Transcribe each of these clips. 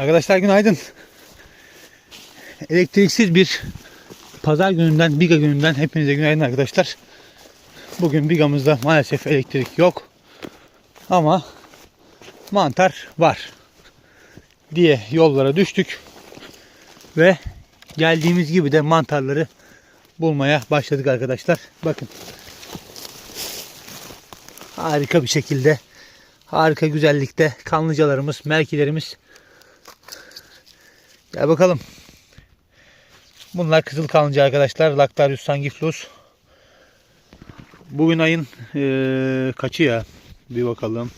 Arkadaşlar günaydın. Elektriksiz bir pazar gününden, Biga gününden hepinize günaydın arkadaşlar. Bugün Biga'mızda maalesef elektrik yok. Ama mantar var diye yollara düştük. Ve geldiğimiz gibi de mantarları bulmaya başladık arkadaşlar. Bakın. Harika bir şekilde harika güzellikte kanlıcalarımız, merkilerimiz. Gel bakalım. Bunlar kızıl kanlıca arkadaşlar. Lactarius sangiflus. Bugün ayın eee, kaçı ya? Bir bakalım.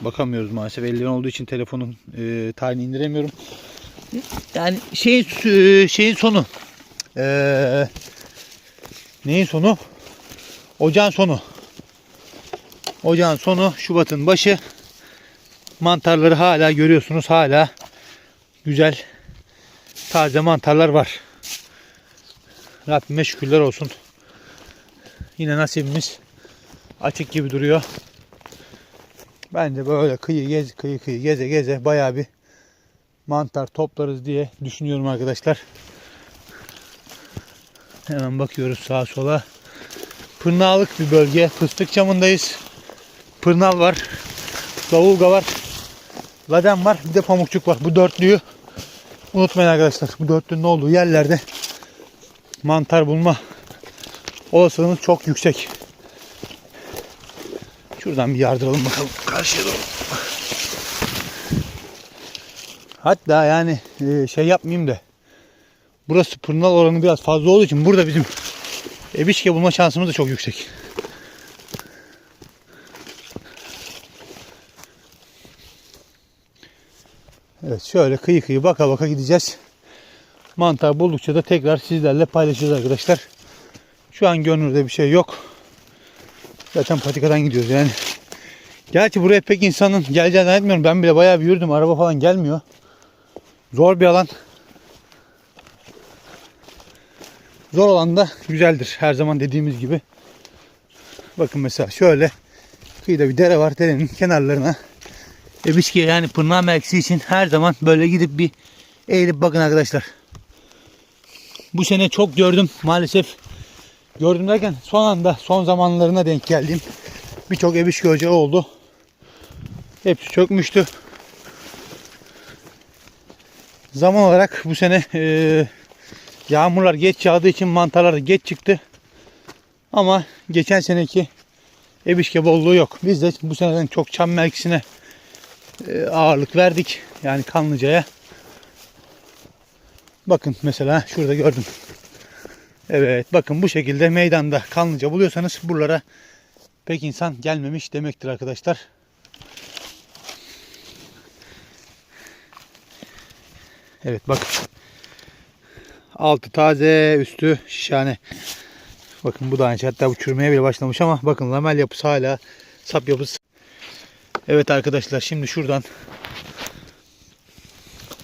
Bakamıyoruz maalesef. Ellerin olduğu için telefonun eee tarihini indiremiyorum. Yani şeyin eee, şeyin sonu. Eee neyin sonu? Ocağın sonu. Ocağın sonu Şubat'ın başı. Mantarları hala görüyorsunuz. Hala güzel taze mantarlar var. Rabbime şükürler olsun. Yine nasibimiz açık gibi duruyor. Ben de böyle kıyı gez kıyı kıyı geze geze bayağı bir mantar toplarız diye düşünüyorum arkadaşlar. Hemen bakıyoruz sağa sola. Pırnalık bir bölge. Fıstık çamındayız. Pırnal var. Davulga var. Laden var. Bir de pamukçuk var. Bu dörtlüyü unutmayın arkadaşlar. Bu dörtlünün olduğu yerlerde mantar bulma olasılığınız çok yüksek. Şuradan bir yardıralım bakalım. Karşıya doğru. Hatta yani e, şey yapmayayım da burası pırnal oranı biraz fazla olduğu için burada bizim ebişke bulma şansımız da çok yüksek. Evet şöyle kıyı kıyı baka baka gideceğiz. Mantar buldukça da tekrar sizlerle paylaşacağız arkadaşlar. Şu an gönlümde bir şey yok. Zaten patikadan gidiyoruz yani. Gerçi buraya pek insanın geleceğini zannetmiyorum. Ben bile bayağı bir yürüdüm. Araba falan gelmiyor. Zor bir alan. Zor olan da güzeldir. Her zaman dediğimiz gibi. Bakın mesela şöyle kıyıda bir dere var. Derenin kenarlarına Ebişki'ye yani Pırnağı mevkisi için her zaman böyle gidip bir eğilip bakın arkadaşlar. Bu sene çok gördüm maalesef. Gördüm derken son anda son zamanlarına denk geldiğim birçok Ebişki ocağı oldu. Hepsi çökmüştü. Zaman olarak bu sene eee, yağmurlar geç yağdığı için mantarlar da geç çıktı. Ama geçen seneki Ebişke bolluğu yok. Biz de bu seneden çok çam mevkisine e, ağırlık verdik. Yani Kanlıca'ya. Bakın mesela şurada gördüm. Evet bakın bu şekilde meydanda Kanlıca buluyorsanız buralara pek insan gelmemiş demektir arkadaşlar. Evet bakın. Altı taze, üstü şişhane. Bakın bu da aynı şey. Hatta bu çürümeye bile başlamış ama bakın lamel yapısı hala sap yapısı Evet arkadaşlar şimdi şuradan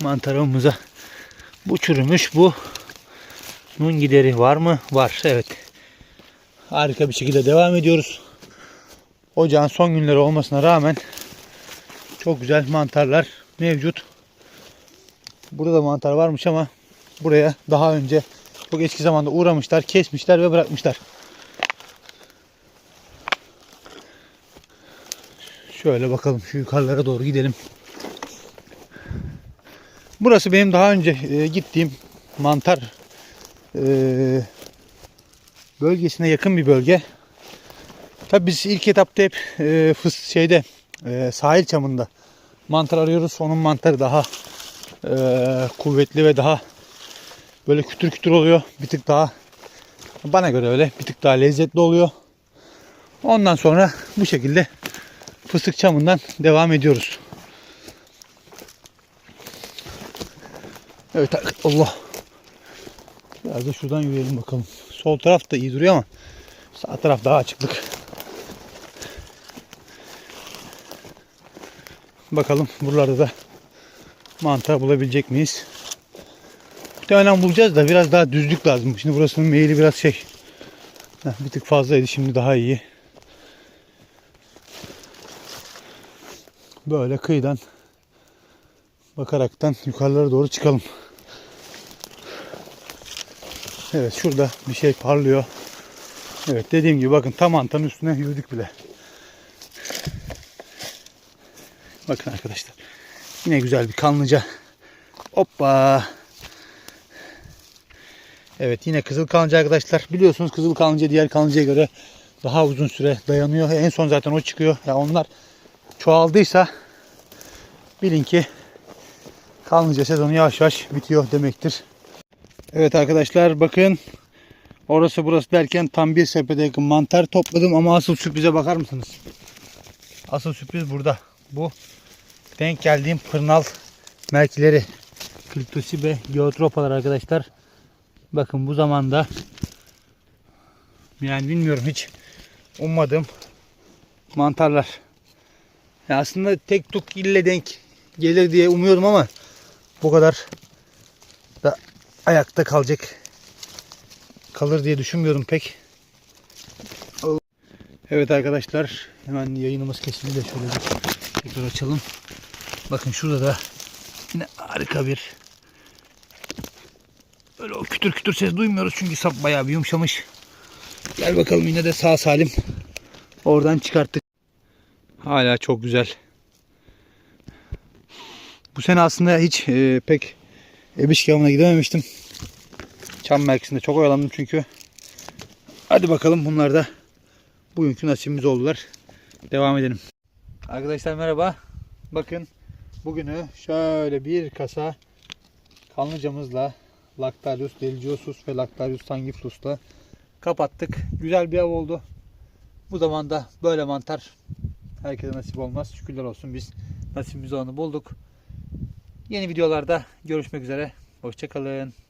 mantarımıza bu çürümüş bu nun gideri var mı? Var evet. Harika bir şekilde devam ediyoruz. Ocağın son günleri olmasına rağmen çok güzel mantarlar mevcut. Burada da mantar varmış ama buraya daha önce çok eski zamanda uğramışlar, kesmişler ve bırakmışlar. Şöyle bakalım şu yukarılara doğru gidelim. Burası benim daha önce e, gittiğim mantar e, bölgesine yakın bir bölge. Tabi biz ilk etapta hep e, fıs şeyde e, sahil çamında mantar arıyoruz. Onun mantarı daha e, kuvvetli ve daha böyle kütür kütür oluyor. Bir tık daha bana göre öyle bir tık daha lezzetli oluyor. Ondan sonra bu şekilde fıstık çamından devam ediyoruz. Evet Allah. Biraz da şuradan yürüyelim bakalım. Sol taraf da iyi duruyor ama sağ taraf daha açıklık. Bakalım buralarda da mantar bulabilecek miyiz? Muhtemelen bulacağız da biraz daha düzlük lazım. Şimdi burasının meyili biraz şey. Bir tık fazlaydı şimdi daha iyi. Böyle kıyıdan bakaraktan yukarılara doğru çıkalım. Evet şurada bir şey parlıyor. Evet dediğim gibi bakın tam antanın üstüne yürüdük bile. Bakın arkadaşlar. Yine güzel bir kanlıca. Hoppa. Evet yine kızıl kanlıca arkadaşlar. Biliyorsunuz kızıl kanlıca diğer kanlıcaya göre daha uzun süre dayanıyor. En son zaten o çıkıyor. Ya onlar çoğaldıysa bilin ki kanlıca sezonu yavaş yavaş bitiyor demektir. Evet arkadaşlar bakın orası burası derken tam bir sepete yakın mantar topladım ama asıl sürprize bakar mısınız? Asıl sürpriz burada. Bu denk geldiğim pırnal merkileri Cryptosibe geotropalar arkadaşlar. Bakın bu zamanda yani bilmiyorum hiç ummadığım mantarlar. Ya aslında tek tuk ille denk gelir diye umuyordum ama bu kadar da ayakta kalacak kalır diye düşünmüyordum pek. Evet arkadaşlar hemen yayınımız kesildi de şöyle bir tekrar açalım. Bakın şurada da yine harika bir Öyle o kütür kütür ses duymuyoruz çünkü sap bayağı bir yumuşamış. Gel bakalım yine de sağ salim oradan çıkarttık. Hala çok güzel. Bu sene aslında hiç e, pek Ebiş Kavamı'na gidememiştim. Çam merkezinde çok oyalandım çünkü. Hadi bakalım bunlar da bugünkü nasibimiz oldular. Devam edelim. Arkadaşlar merhaba. Bakın bugünü şöyle bir kasa kanlıcamızla Lactarius deliciosus ve Lactarius sangiflus'la kapattık. Güzel bir av oldu. Bu zamanda böyle mantar herkese nasip olmaz. Şükürler olsun biz nasibimiz olanı bulduk. Yeni videolarda görüşmek üzere. Hoşçakalın.